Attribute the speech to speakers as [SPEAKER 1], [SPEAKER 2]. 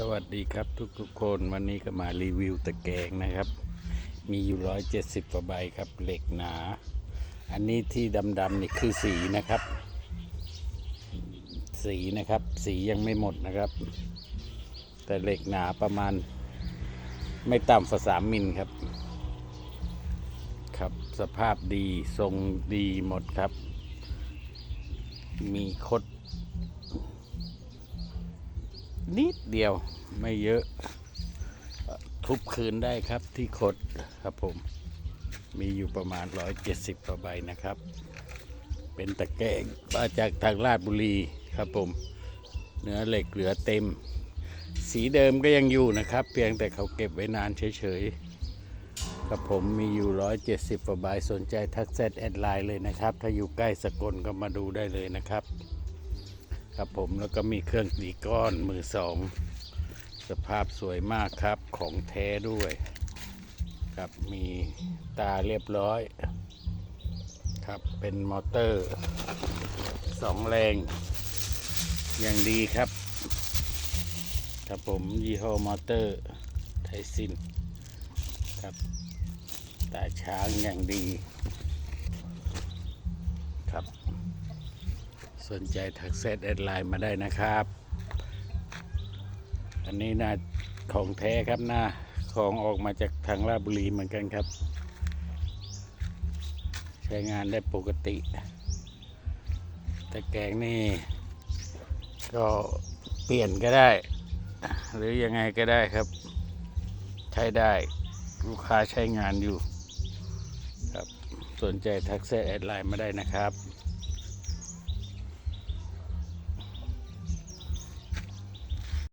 [SPEAKER 1] สวัสดีครับทุกทุกๆคนวันนี้ก็มารีวิวตะแกรงนะครับ มีอยู่ร้อยเจ็ดสิบกว่าใบครับ เหล็กหนา อันนี้ที่ดำๆนี่คือสีนะครับ สีนะครับ สียังไม่หมดนะครับ แต่เหล็กหนาประมาณ ไม่ต่ำกว่าสามมิลครับ ครับสภาพดีทรงดีหมดครับ มีคด นิดเดียวไม่เยอะ ทุบคืนได้ครับที่คดครับผม มีอยู่ประมาณ 170กว่าใบนะครับ เป็นตะแกรงมาจากทางราชบุรีครับผม เนื้อเหล็กเหลือเต็ม สีเดิมก็ยังอยู่นะครับ เพียงแต่เขาเก็บไว้นานเฉยๆครับผมมีอยู่ 170กว่าใบสนใจทักแซดแอดไลน์เลยนะครับ ถ้าอยู่ใกล้สกลก็มาดูได้เลยนะครับ ครับผมแล้วก็มีเครื่องตีก้อนมือสอง สภาพสวยมากครับของแท้ด้วย ครับมีตาเรียบร้อย ครับเป็นมอเตอร์สองแรง อย่างดีครับ ครับผมยี่ห้อมอเตอร์ไทซิน ครับตาช้างอย่างดี ครับ สนใจทักเซตแอดไลน์มาได้นะครับ อันนี้นะของแท้ครับน้าของออกมาจากทางราชบุรีเหมือนกันครับ ใช้งานได้ปกติแต่แกรงนี่ ก็เปลี่ยนก็ได้ หรือยังไงก็ได้ครับ ใช้ได้ลูกค้าใช้งานอยู่ครับสนใจทักเซตแอดไลน์มาได้นะครับ